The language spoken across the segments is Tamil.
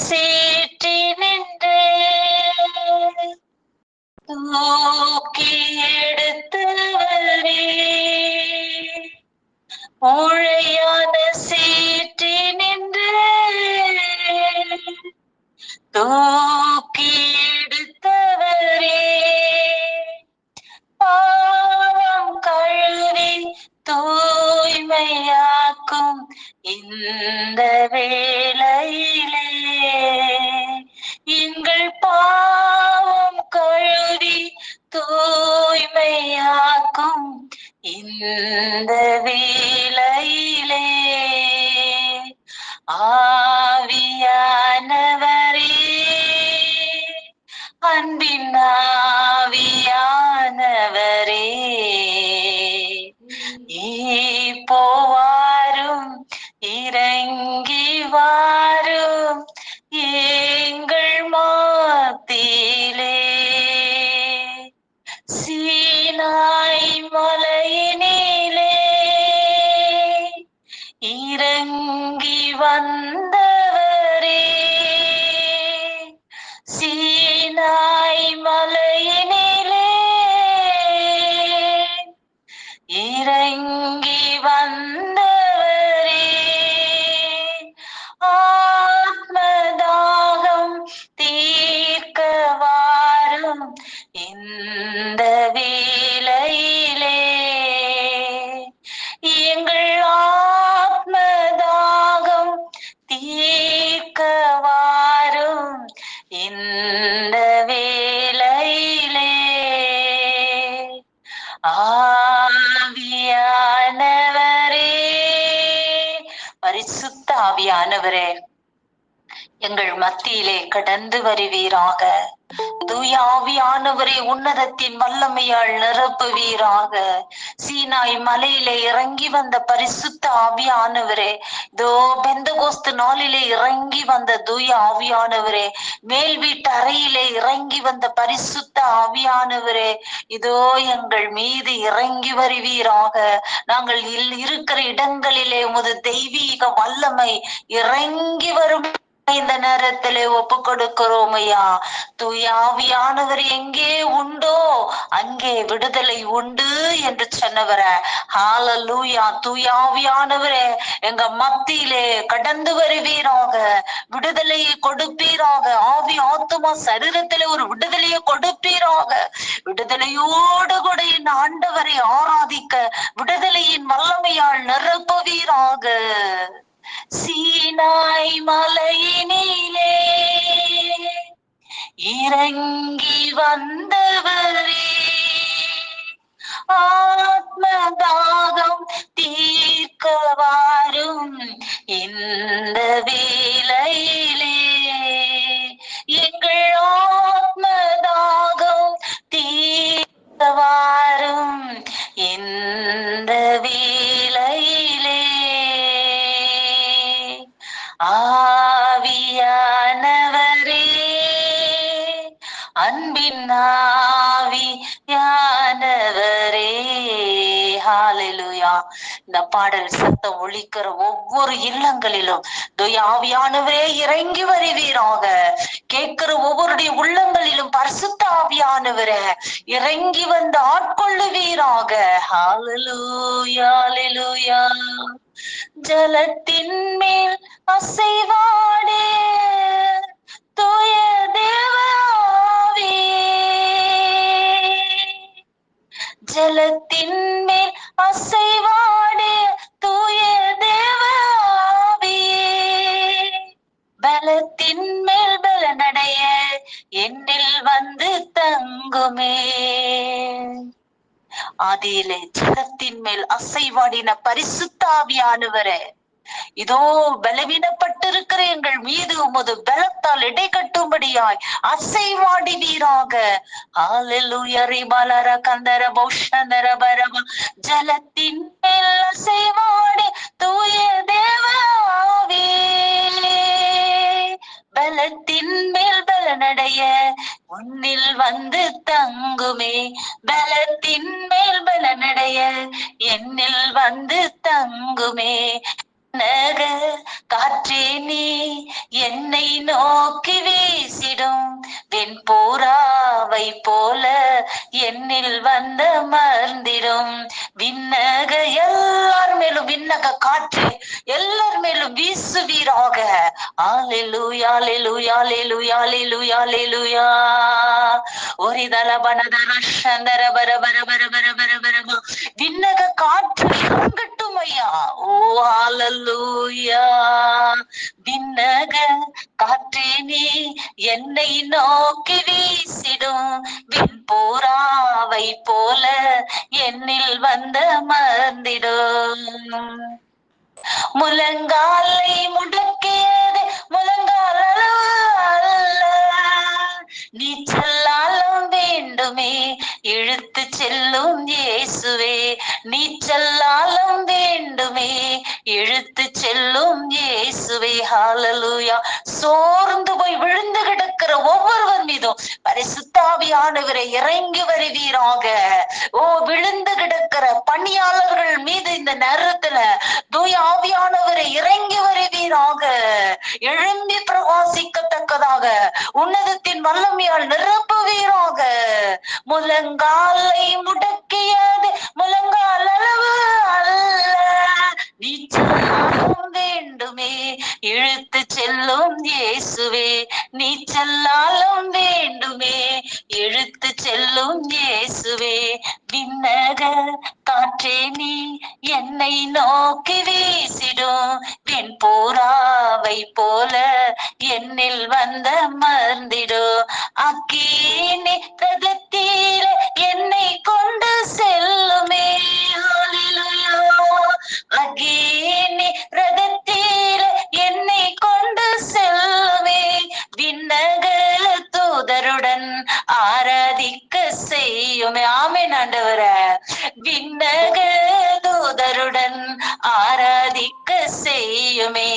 சீற்றி நின்று தூக்கி எடுத்தவரே மூழையான சீற்றி நின்று தூக்கி இறங்கி ஆவியானவரே எங்கள் மத்தியிலே கடந்து வருவீராக. தூய ஆவியானவரை உன்னதத்தின் வல்லமையால் நிரப்புவீராக. சீனாய் மலையிலே இறங்கி வந்த பரிசுத்த ஆவியானவரே. இதோ பெந்தகோஸ்து நாளிலே இறங்கி வந்த தூய ஆவியானவரே. மேல் வீட்டு அறையிலே இறங்கி வந்த பரிசுத்த ஆவியானவரே. இதோ எங்கள் மீது இறங்கி வருவீராக. நாங்கள் இல்- இருக்கிற இடங்களிலே உமது தெய்வீக வல்லமை இறங்கி வரும் இந்த நேரத்திலே ஒப்பு கொடுக்கிறோம் ஐயா தூயாவியானவர் எங்கே உண்டோ அங்கே விடுதலை உண்டு என்று சொன்னவர. ஹாலலூயா தூயாவியானவரே எங்க மத்தியிலே கடந்து வருவீராக விடுதலையை கொடுப்பீராக ஆவி ஆத்துமா சரீரத்திலே ஒரு விடுதலையை கொடுப்பீராக. விடுதலையோடு கூட என் ஆண்டவரை ஆராதிக்க விடுதலையின் வல்லமையால் நிரப்புவீராக. சீனாய் மலையினிலே இறங்கி வந்தவரே. ஆத்மதாகம் தீர்க்க வாரும் இந்த வேளையிலே. அன்பின் ஆவியானவரே ஹalleluya. இந்த பாடல் சத்தம் ஒழிக்கிற ஒவ்வொரு இல்லங்களிலும் துயாவியானவரே இறங்கி வருவீராக. கேட்கிற ஒவ்வொருடைய உள்ளங்களிலும் பரிசுத்த ஆவியானவரே இறங்கி வந்து ஆட்கொள்ளுவீராக. ஹalleluya ஜலத்தின் மேல் அசைவாடே. ஜலத்தின் மேல் அசைவாடே தூய தேவாவே பலத்தின் மேல் பலனடைய என்னில் வந்து தங்குமே. ஆதியிலே ஜலத்தின் மேல் அசைவாடின பரிசுத்தாவியானவரே இதோ பலவீனப்பட்டிருக்கிற எங்கள் மீது உமது பலத்தால் இடை கட்டும்படியாய் அசைவாடினீராக ஹalleluya கந்தர பௌஷந்தர பரம. ஜலத்தின் மேல் அசைவாடி தூய தேவாவே. பலத்தின் மேல் பலனடைய உன்னில் வந்து தங்குமே. பலத்தின் மேல் பலனடைய என்னில் வந்து தங்குமே. நக காற்றே நீ என்னை நோக்கி வீசிடும். வெண்பூராவை போல என்னில் வந்து மறந்திடும் விண்ணக எல்லார் மேலும் விண்ணக காற்று எல்லார் மேலும் வீசுவீராக. ஆலெலுயா ஆலெலுயா ஆலெலுயா யா ஒரு தல பனதர சந்தர பர பர பர பர பர பர விண்ணக காற்று இறங்கட்டும் ஓ ஹalleluya. விண்ணக காற்றே நீ என்னை நோக்கி வீசிடும். விண்பூராவை போல என்னில் வந்த மறந்திடும் முழங்காலை முடக்கியது முழங்கால அல்ல நீச்சல்லாலும் வேண்டுமே. இழுத்து செல்லும் இயேசுவே நீ செல்லாலும் வேண்டுமே. இழுத்து செல்லும் இயேசுவே ஹாலலூயா சோர்ந்து போய் விழுந்து கிடக்க கிடக்கிற ஒவ்வொருவர் மீதும் பரிசுத்தாவியானவரை இறங்கி வருவீராக. ஓ விழுந்து கிடக்கிற பணியாளர்கள் மீது இந்த நேரத்துல தூய ஆவியானவரை இறங்கி வருவீராக. எழும்பி பிரவாசிக்கத்தக்கதாக உன்னதத்தின் வல்லமையால் நிரப்புவீராக. முழங்காலை முடக்கியது முழங்கால் அளவு அல்ல. நீச்சல் வேண்டுமே. இழுத்து செல்லும் இயேசுவே எல்லாலும் வேண்டுமே. எழுத்து செல்லும் இயேசுவே விண்ணக காற்றே நீ என்னை நோக்கி வீசிடும் பெண் பூராவை போல என்னில் வந்த மறந்திடும் அக்கீனி ரதத்தீர என்னை கொண்டு செல்லுமே. ஹalleluya. அகீனி ரதத்தீர என்னை கொண்டு செல்லும். விண்ணகல தூதருடன் ஆராதிக்க செய்யுமே. ஆமேன் ஆண்டவர. விண்ணக தூதருடன் ஆராதிக்க செய்யுமே.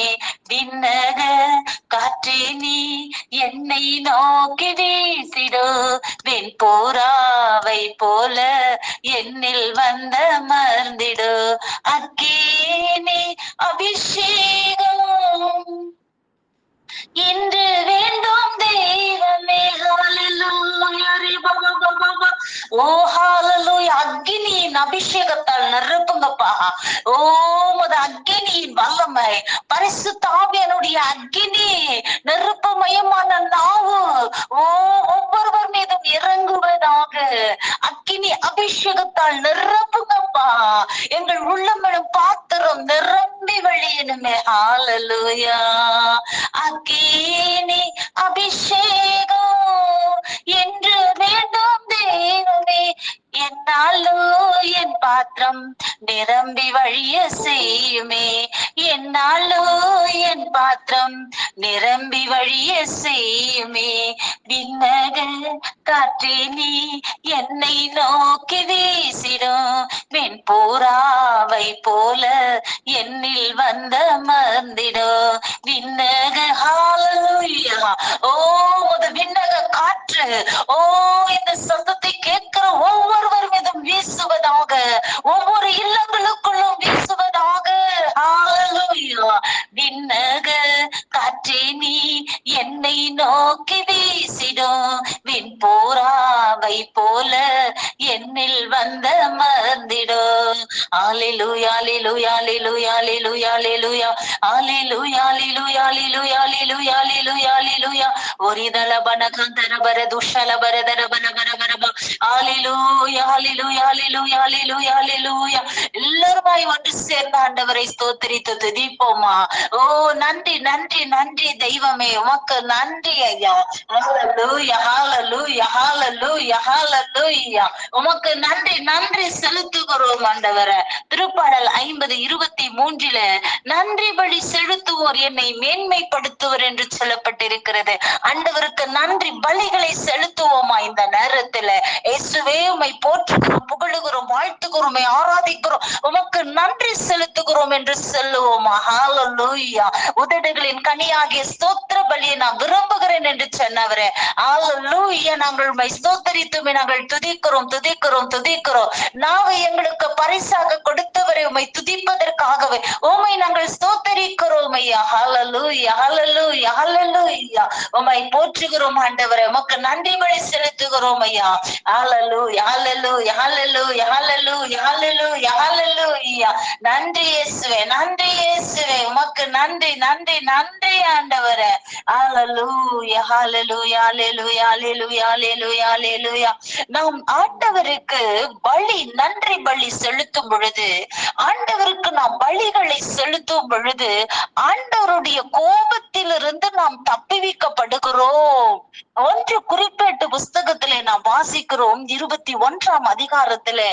பரிசுத்த அக்னி அக்கினி நெருப்பமயமான நாவு ஒவ்வொருவர் மீதும் இறங்குவதாக. அக்கினி அபிஷேகத்தால் நிரப்புங்கப்பா. எங்கள் உள்ளங்களும் பாத்திரம் நிரம்பி வழியனுமே ஆலலுயா அக்கினி அபிஷேகம். என்று வேண்டும் தேவமே என்னாலோ என் பாத்திரம் நிரம்பி வழிய செய்யுமே. என்னாலோ என் பாத்திரம் நிரம்பி வழிய செய்யுமே. விண்ணக காற்றே நீ என்னை நோக்கி வீசிடும். வெண் பூராவை போல என்னில் வந்த மந்திடும் விண்ணக ஹalleluya ஓ முத விண்ணக காற்று. ஓ இந்த சத்தத்தை கேட்கிற ஒவ்வொருவர் மீதும் வீசுவதாக ஒவ்வொரு இல்லங்களுக்குள்ளும் வீசுவதாக விண்ணக காற்றே நீ என்னை நோக்கி வீசிடும் விண் போராவை போல என்னில் வந்த மறந்திடும் ஆலிலுயா லிலுயா லிலுயா லிலுயா லிலுயா ஆலிலுயா லிலுயா லிலுயா லிலுயா லிலுயா லிலுயா ஒரிதள பனகந்தர பர துஷல பரதர பன பர பரப ஆலிலுயா லிலுயா லிலுயா லிலுயா லிலுயா எல்லாருமாய் ஒன்று சேர்ந்த ஆண்டவர் ஸ்தோத்திரித்து துதிப்போமா? ஓ நன்றி நன்றி நன்றி தெய்வமே உமக்கு நன்றி ஐயா. ஹalleluya ஹalleluya ஹalleluya ஹalleluya உமக்கு நன்றி நன்றி செலுத்துகிறோம் ஆண்டவரே. திருப்பாடல் ஐம்பது இருபத்தி மூன்றில நன்றி பலி செலுத்துவோர் என்னை மேன்மைப்படுத்துவர் என்று சொல்லப்பட்டிருக்கிறது. ஆண்டவருக்கு நன்றி பலிகளை செலுத்துவோமா இந்த நேரத்துல? இயேசுவே உமை போற்றுகிறோம் புகழுகிறோம் வாழ்த்துகிறோம் ஆராதிக்கிறோம். உமக்கு நன்றி செலுத்துகிறோம் என்று சொல்லுவோம். ஹalleluya உதடுகளின் கனியாகிய ஸ்தோத்திர பலியை நான் விரும்புகிறேன் என்று சொன்னவரே. அல்லூயா நாங்கள் உண்மை ஸ்தோத்தரித்துமே நாங்கள் துதிக்கிறோம் துதிக்கிறோம் துதிக்கிறோம். நாவை எங்களுக்கு பரிசாக கொடுத்தவரை உண்மை துதிப்பதற்காகவே உம்மை நாங்கள் ஸ்தோத்தரிக்கிறோம் ஐயா. ஹalleluya ஹalleluya ஹalleluya உம்மை போற்றுகிறோம் ஆண்டவரே. உமக்கு நன்றிகளை செலுத்துகிறோம் ஐயா. ஹalleluya ஹalleluya ஹalleluya நன்றி இயேசுவே நன்றி இயேசுவே. உமக்கு நன்றி நன்றி நன்றி ஆண்டவரே. ஹalleluya ஹalleluya ஹalleluya ஹalleluya ஹalleluya ஹalleluya நாம் ஆண்டவருக்கு பலி நன்றி பலி செலுத்தும் பொழுது ஆண்டவருக்கு நாம் பலிகளை செலுத்தும் பொழுது ஆண்டவருடைய கோபத்திலிருந்து நாம் தப்பிவிக்கப்படுகிறோம். ஒன்று குறிப்பேட்டு புஸ்தகத்திலே நாம் வாசிக்கிறோம் இருபத்தி ஒன்றாம் அதிகாரத்தில். இடத்துல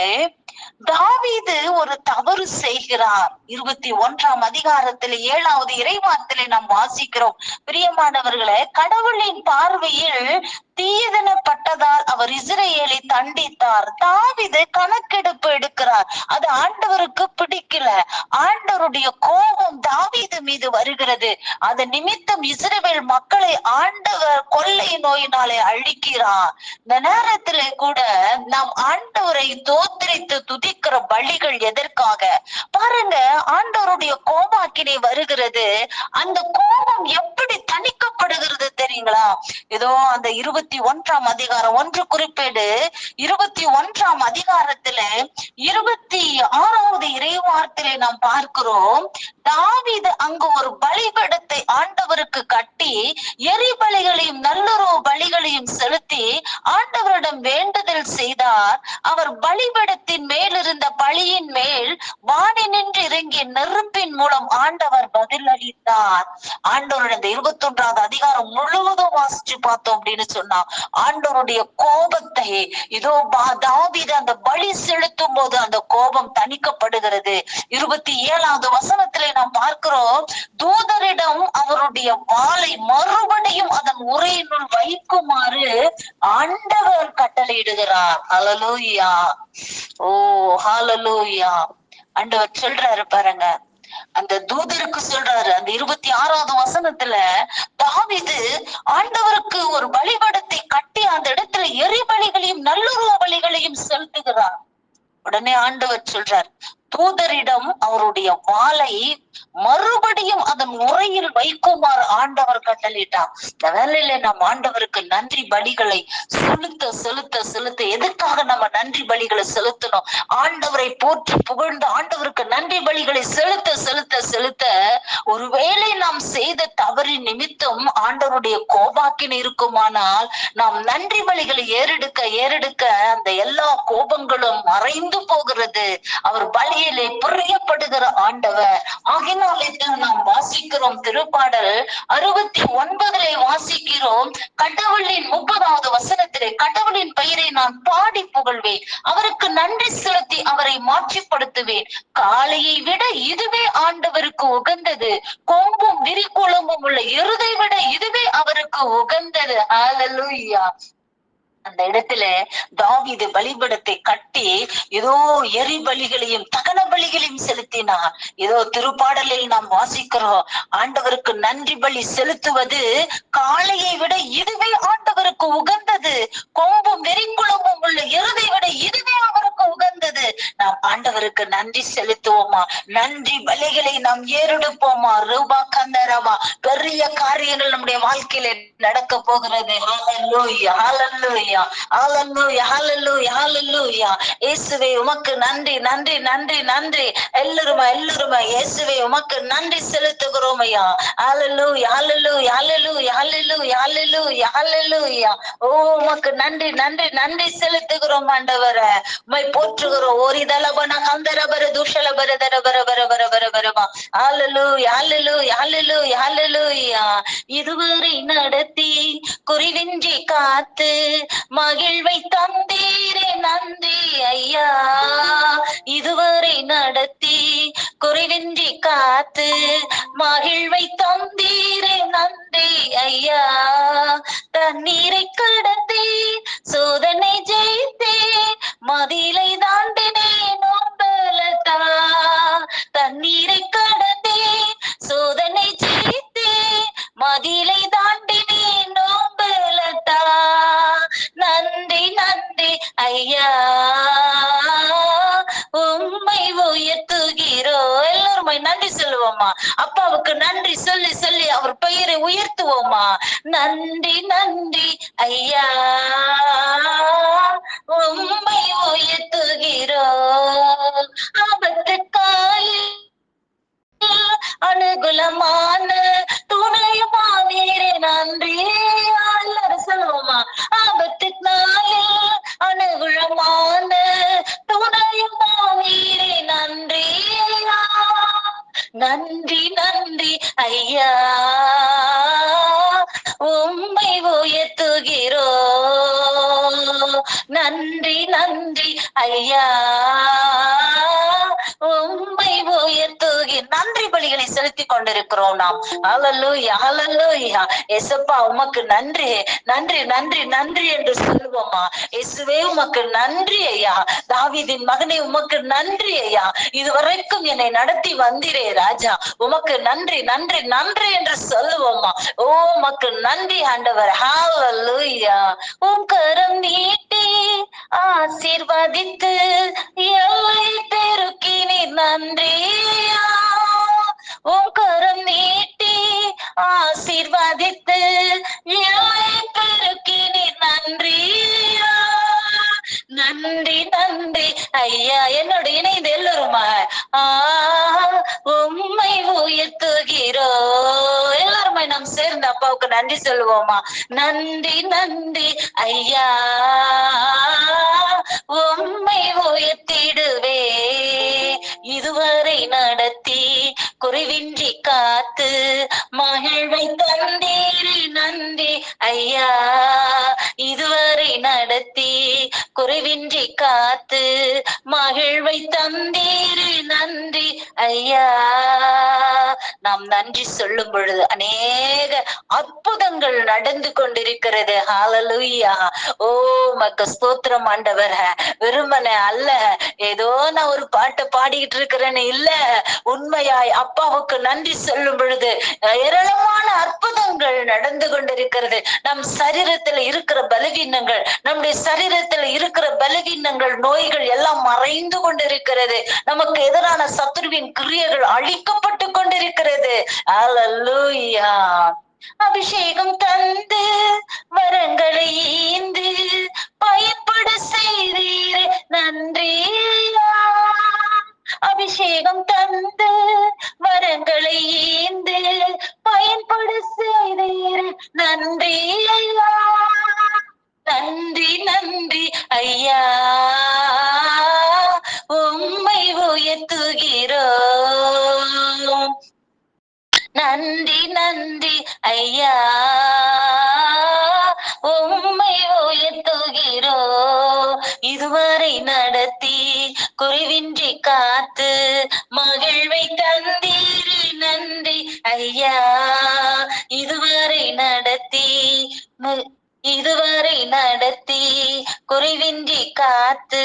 தாவீது ஒரு தவறு செய்கிறார். இருபத்தி ஒன்றாம் அதிகாரத்தில் ஏழாவது இறைவாத்திலே நாம் வாசிக்கிறோம். பிரியமானவர்களே கடவுளின் பார்வையில் தீயதனப்பட்டதால் அவர் இஸ்ரேலை தண்டித்தார். தாவிது கணக்கெடுப்பு எடுக்கிறார். அது ஆண்டவருக்கு பிடிக்கல. ஆண்டவருடைய கோபம் தாவீது மீது வருகிறது. அது நிமித்தம் இஸ்ரேல் மக்களை ஆண்டவர் கொள்ளை நோயினாலே அழிக்கிறார். இந்த நேரத்திலே கூட நாம் ஆண்டவரை தோத்திரித்து துதிக்கிற பலிகள் எதற்காக? பாருங்க ஆண்டவருடைய கோபாக்கினை வருகிறது. அந்த கோபம் எப்படி தணிக்கப்படுகிறது தெரியுங்களா? ஏதோ அந்த இருபத்தி ஒன்றாம் அதிகாரம் ஒன்று குறிப்பேடு. இருபத்தி ஒன்றாம் அதிகாரத்துல இருபத்தி ஆறாவது இறைவார்த்தையில நாம் பார்க்கிறோம் தாவீது அங்கு ஒரு பலிபடத்தை ஆண்டவருக்கு கட்டி எரிபலிகளையும் நல்லுறவு பலிகளையும் செலுத்தி ஆண்டவரிடம் வேண்டுதல் செய்தார். அவர் பலிபடத்தின் மேல் இருந்த மேல் வாடி நின்று இறங்கிய நெருப்பின் மூலம் ஆண்டவர் பதில் அளித்தார் ஆண்டவருடைய இந்த இருபத்தி ஒன்றாவது அதிகாரம் முழுவதும் வாசிச்சு பார்த்தோம் அப்படின்னு சொன்னா ஆண்டவருடைய கோபத்தை இதோ பா- தாவீது அந்த பலி செலுத்தும் போது அந்த கோபம் தணிக்கப்படுகிறது. இருபத்தி ஏழாவது வசனத்திலே நாம் பார்க்கிறோம் தூதரிடம் அவருடைய வாளை மறுபடியும் அதன் உரையினுள் வைக்குமாறு ஆண்டவர் கட்டளையிடுகிறார். அலலூயா ஓ Oh, ஹாலலூயா ஆண்டவர் சொல்றாரு பாருங்க. அந்த தூதருக்கு சொல்றாரு. அந்த இருபத்தி ஆறாவது வசனத்துல தாவிது ஆண்டவருக்கு ஒரு வழிபடத்தை கட்டி அந்த இடத்துல எரிபலிகளையும் நல்லுறவு பலிகளையும் செலுத்துகிறார். உடனே ஆண்டவர் சொல்றார் தூதரிடம் அவருடைய வாளை மறுபடியும் அதன் உரையில் வைக்குமாறு ஆண்டவர் கட்டளிட்டார் இந்த வேலையில நம்ம ஆண்டவருக்கு நன்றி பலிகளை செலுத்த செலுத்த செலுத்த. எதுக்காக நம்ம நன்றி பலிகளை செலுத்தணும்? ஆண்டவரை போற்றி புகழ்ந்து ஆண்டவருக்கு நன்றி பலிகளை செலுத்த செலுத்த செலுத்த ஒருவேளை நாம் செய்த தவறின் நிமித்தம் ஆண்டவருடைய கோபாக்கின் இருக்குமானால் நாம் நன்றி பலிகளை ஏறெடுக்க ஏறெடுக்க அந்த எல்லா கோபங்களும் மறைந்து போகிறது. அவர் பலியிலே புரியப்படுகிற ஆண்டவர். ஆகினாலே நாம் வாசிக்கிறோம் திருப்பாடல் அறுபத்தி ஒன்பதிலே வாசிக்கிறோம் கடவுளின் முப்பதாவது வசனத்திலே கடவுளின் பெயரை நான் பாடி புகழ்வேன். அவருக்கு நன்றி செலுத்தி அவரை மாற்றிப்படுத்துவேன். காளையை விட இதுவே ஆண்டவருக்கு உகந்தது. கொம்பும் விரிக்குளமும் உள்ள எருதை விட இதுவே அவருக்கு உகந்தது. ஹalleluya அந்த இடத்துல தாவிது பலிபடத்தை கட்டி ஏதோ எரி பலிகளையும் தகன பலிகளையும் செலுத்தினார். ஏதோ திருப்பாடலில் நாம் வாசிக்கிறோம் ஆண்டவருக்கு நன்றி பலி செலுத்துவது காளையை விட இதுவே ஆண்டவருக்கு உகந்தது. கொம்பும் வெறிக்குளமும் உள்ள எருதை விட இதுவே அவருக்கு உகந்தது. நாம் ஆண்டவருக்கு நன்றி செலுத்துவோமா? நன்றி பலிகளை நாம் ஏறெடுப்போமா? ரூபா கந்தரவா? பெரிய காரியங்கள் நம்முடைய வாழ்க்கையில நடக்க போகிறது. ஹalleluya ஹalleluya ஹalleluya ஹalleluya ஹalleluya இயேசுவே உமக்கு நன்றி நன்றி நன்றி நன்றி எல்லாருமா எல்லாருமா இயேசுவே உமக்கு நன்றி செலுத்துகிறோம் ஐயா ஹalleluya ஹalleluya ஹalleluya ஹalleluya ஹalleluya ஹalleluya ஓ உமக்கு நன்றி நன்றி நன்றி செலுத்துகிறோம் ஆண்டவரே உமை போற்றுகிறோம் ஒரு ஓரிதலபன கந்தரபர துஷலபர தரபர பர பர பர பரமா ஹalleluya ஹalleluya ஹalleluya ஹalleluya இதுவரை நடத்தி குறிவின்றி காத்து மகிழ்வை தந்தீரே நந்தி ஐயா. இதுவரை நடத்தி குறைவின்றி காத்து மகிழ்வை தந்தீரே நந்தி ஐயா. தண்ணீரை கடத்தி சோதனை ஜெயித்தே மதிலை தாண்டினே உம்பலத்தா தண்ணீரை கடத்தி சோதனை ஜெயித்தே மதிலை தாண்டினேன் ஐயா உம்மை உயர்த்துகிறோ. எல்லாருமே நன்றி சொல்லுவோமா அப்பாவுக்கு நன்றி சொல்லி சொல்லி அவர் பெயரை உயர்த்துவோமா நன்றி நன்றி ஐயா. உண்மை உயர்த்துகிறோம் ஆபத்து காலில் அனுகுலமான துணையுமா நீரே நன்றி. எல்லாரும் சொல்லுவோமா? ஆபத்து நாளில் அனுகுலமான துணையுமானீரே நன்றி. நன்றி நன்றி ஐயா. உம்மை உயர்த்துகிறோ. நன்றி நன்றி ஐயா. உண்மை உயர்த்துகி நன்றி பலிகளை செலுத்திக் கொண்டிருக்கிறோம் நாம். அலல்லூயா அலல்லூயா எசப்பா உமக்கு நன்றி. நன்றி நன்றி நன்றி என்று சொல்லுவோமா? எசுவே உமக்கு நன்றி ஐயா. தாவிதின் மகனே உமக்கு நன்றி ஐயா. இதுவரைக்கும் என்னை நடத்தி வந்திரே ராஜா. உமக்கு நன்றி நன்றி நன்றி என்று சொல்லுவோமா? ஓ உமக்கு நன்றி ஆண்டவர். ஹalleluya உம் கரம் நீட்ட ஆசீர்வதித்து எல்லை பெருக்கி பெருக்கினி நன்றியா. உம் கரம் நீட்டி ஆசீர்வதித்து எல்லை பெருக்கி பெருக்கினி நன்றியா. நன்றி நன்றி ஐயா என்னோட இணைந்து எல்லோருமா ஆ உம்மை உயர்த்துகிறோ. எல்லாருமே நாம் சேர்ந்து அப்பாவுக்கு நன்றி சொல்லுவோமா நன்றி நன்றி. ஐயா உம்மை உயர்த்திடுவே. இதுவரை நடத்தி குறைவின்றி காத்து மகிழ்வை தந்தீரி நன்றி. ஐயா நன்றி சொல்லும் பொழுது அநேக அற்புதங்கள் நடந்து கொண்டிருக்கிறது. ஹாலலுயா ஓ மக்க ஸ்தோத்திரம் ஆண்டவர. வெறுமனே அல்ல. ஏதோ நான் ஒரு பாட்டை பாடிக்கிட்டு இருக்கிறேன்னு இல்ல. உண்மையாய் அப்பாவுக்கு நன்றி சொல்லும் பொழுது ஏராளமான அற்புதங்கள் நடந்து கொண்டிருக்கிறது. நம் சரீரத்துல இருக்கிற பலவீனங்கள் நம்முடைய சரீரத்துல இருக்கிற பலவீனங்கள் நோய்கள் எல்லாம் மறைந்து கொண்டிருக்கிறது. நமக்கு எதிரான சத்துருவின் கிரியைகள் அழிக்கப்பட்டு கொண்டிருக்கிறது. அலல்லூயா அபிஷேகம் தந்து வரங்களை ஈந்து பயன்பட செய்தீர். நன்றியா அபிஷேகம் தந்து வரங்களை ஏந்து பயன்பட செய்தீர் நன்றி ஐயா. நன்றி நன்றி ஐயா. உம்மை உயர்த்துகிறோம். நன்றி நன்றி ஐயா. குறைவின்றி காத்து மகிழ்வை தந்தீர் நன்றி. ஐயா இதுவரை நடத்தி இதுவரை நடத்தி குறைவின்றி காத்து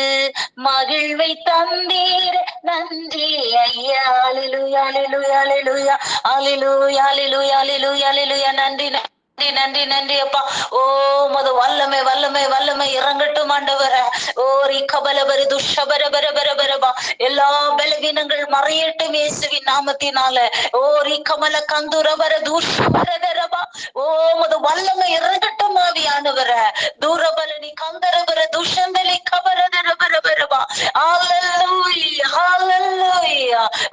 மகிழ்வை தந்தீர் நன்றி. ஐயா hallelujah hallelujah hallelujah hallelujah hallelujah hallelujah hallelujah நன்றி. நன்றி நன்றி நன்றி அப்பா. ஓ மது வல்லமை வல்லமை வல்லமை இறங்கட்டும் ஆண்டவர. ஓ ரிகபலபரி துஷபர பர பர பரபா எல்லா பலவீனங்கள் மறையட்டும் இயேசுவின் நாமத்தினால. ஓ ரிகமல கந்துரபர துஷபரபா ஓ மது வல்லமை இறங்கட்டும் ஆவியானவர தூரபலனி கந்தரபர துஷம்பலி கபரதரபரபரபா ஆலல்லூய் ஆலல்லூய்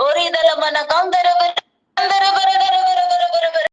ஒரு இதல மன கந்தரபர கந்தரபரதரபரபரபர